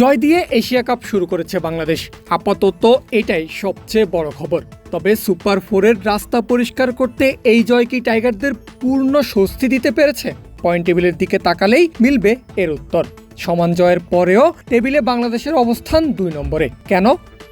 জয় দিয়ে Asia cup শুরু করেছে বাংলাদেশ। আপাতত এটাই সবচেয়ে বড় খবর। তবে সুপার ফোরের রাস্তা পরিষ্কার করতে এই জয় কি টাইগারদের পূর্ণ স্বস্তি দিতে পেরেছে? পয়েন্ট টেবিলের দিকে তাকালেই মিলবে এর উত্তর। সমান জয়ের পরেও টেবিলে বাংলাদেশের অবস্থান দুই নম্বরে। কেন?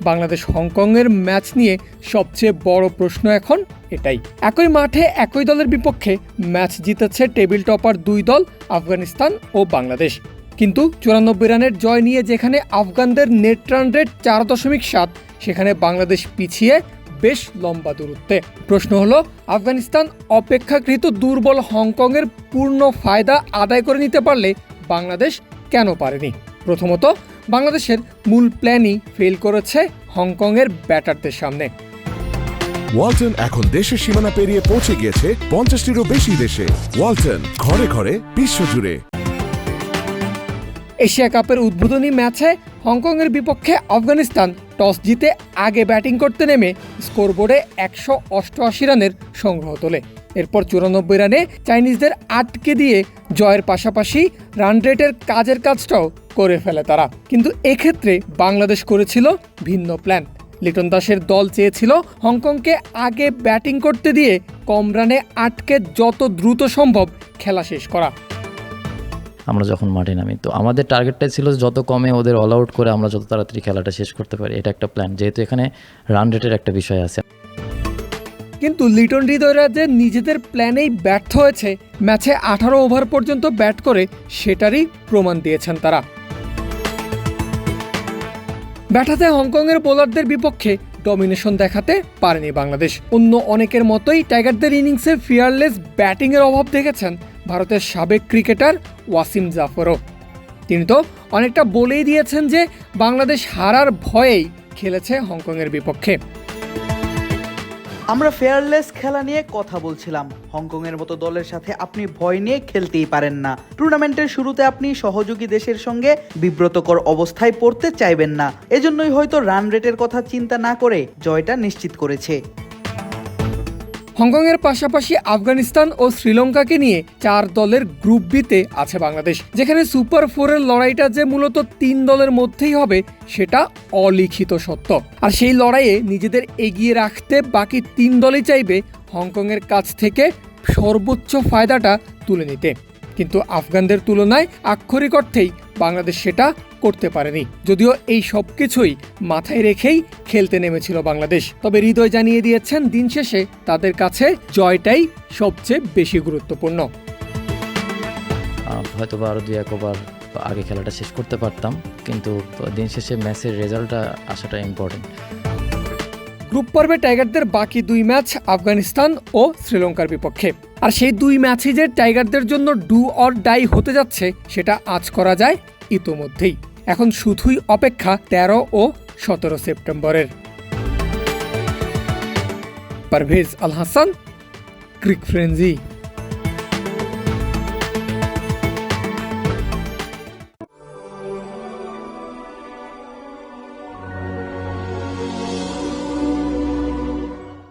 বাংলাদেশ হংকংয়ের ম্যাচ নিয়ে সবচেয়ে বড় প্রশ্ন এখন এটাই। একই মাঠে একই দলের বিপক্ষে ম্যাচ জিতেছে টেবিল টপার দুই দল, আফগানিস্তান ও বাংলাদেশ। কিন্তু চুরানব্বই রানের জয় নিয়ে যেখানে আফগানদের নেট রান রেট চার দশমিক সাত, সেখানে বাংলাদেশ পিছিয়ে বেশ লম্বা দূরত্বে। প্রশ্ন হলো, আফগানিস্তান অপেক্ষাকৃত দুর্বল হংকংয়ের পূর্ণ ফায়দা আদায় করে নিতে পারলে বাংলাদেশ কেন পারেনি? প্রথমত, বাংলাদেশের মূল প্ল্যানই ফেল করেছে হংকংয়ের ব্যাটারদের সামনে। ওয়ালটন এখন দেশের সীমানা পেরিয়ে পৌঁছে গিয়েছে পঞ্চাশটিরও বেশি দেশে। ওয়ালটন ঘরে ঘরে বিশ্বজুড়ে। এশিয়া কাপের উদ্বোধনী ম্যাচে হংকংয়ের বিপক্ষে আফগানিস্তান টস জিতে আগে ব্যাটিং করতে নেমে স্কোরবোর্ডে একশো অষ্টআশি রানের সংগ্রহ তোলে। এরপর চুরানব্বই রানে চাইনিজদের আটকে দিয়ে জয়ের পাশাপাশি রান রেটের কাজের কাজটাও করে ফেলে তারা। কিন্তু এক্ষেত্রে বাংলাদেশ করেছিল ভিন্ন প্ল্যান। লিটন দাসের দল চেয়েছিল হংকংকে আগে ব্যাটিং করতে দিয়ে কম রানে আটকে যত দ্রুত সম্ভব খেলা শেষ করা। আমরা যখন মাঠে নামি, তো আমাদের টার্গেটটাই ছিল যত কমে ওদের অল আউট করে আমরা যত তাড়াতাড়ি খেলাটা শেষ করতে পারি, এটা একটা প্ল্যান যেহেতু এখানে রান রেটের একটা বিষয় আছে। কিন্তু লিটন হৃদয়রা যে নিজেদের প্ল্যানেই ব্যর্থ হয়েছে, ম্যাচে আঠারো ওভার পর্যন্ত ব্যাট করে, সেটারই প্রমাণ দিয়েছেন তারা। ব্যাটাতে হংকংয়ের বোলারদের বিপক্ষে ডমিনেশন দেখাতে পারেনি বাংলাদেশ। অন্য অনেকের মতোই টাইগারদের ইনিংসে ফিয়ারলেস ব্যাটিংয়ের অভাব দেখেছেন ভারতের সাবেক ক্রিকেটার ওয়াসিম জাফরও। তিনি তো অনেকটা বলেই দিয়েছেন যে বাংলাদেশ হারার ভয়েই খেলেছে হংকংয়ের বিপক্ষে। আমরা ফেয়ারলেস খেলা নিয়ে কথা বলছিলাম। হংকংয়ের মতো দলের সাথে আপনি ভয় নিয়ে খেলতেই পারেন না। টুর্নামেন্টের শুরুতে আপনি সহযোগী দেশের সঙ্গে বিব্রতকর অবস্থায় পড়তে চাইবেন না। এজন্যই হয়তো রান রেটের কথা চিন্তা না করে জয়টা নিশ্চিত করেছে। হংকংয়ের পাশাপাশি আফগানিস্তান ও শ্রীলঙ্কাকে নিয়ে চার দলের গ্রুপ বিতে আছে বাংলাদেশ, যেখানে সুপার ফোরের লড়াইটা যে মূলত তিন দলের মধ্যেই হবে, সেটা অলিখিত সত্য। আর সেই লড়াইয়ে নিজেদের এগিয়ে রাখতে বাকি তিন দলই চাইবে হংকংয়ের কাছ থেকে সর্বোচ্চ ফায়দাটা তুলে নিতে। কিন্তু আফগানদের তুলনায় আক্ষরিক অর্থেই বাংলাদেশ সেটা করতে পারেনি। যদিও এই সব কিছুই মাথায় রেখেই খেলতে নেমেছিল বাংলাদেশ। তবে হৃদয় জানিয়ে দিয়েছেন দিন শেষে তাদের কাছে জয়টাই সবচেয়ে বেশি গুরুত্বপূর্ণ। হয়তো বা আরও দুই এক ওভার আগে খেলাটা শেষ করতে পারতাম কিন্তু দিন শেষে ম্যাচের রেজাল্টটা আসাটা ইম্পর্টেন্ট গ্রুপ পর্বে টাইগারদের বাকি দুই ম্যাচ আফগানিস্তান ও শ্রীলঙ্কার বিপক্ষে। আর সেই দুই ম্যাচই যে টাইগারদের জন্য ডু অর ডাই হতে যাচ্ছে সেটা আজ করা যায় ইতোমধ্যেই। এখন শুধুই অপেক্ষা তেরো ও সতেরো সেপ্টেম্বরের। Parvez Al Hasan cric frenzy.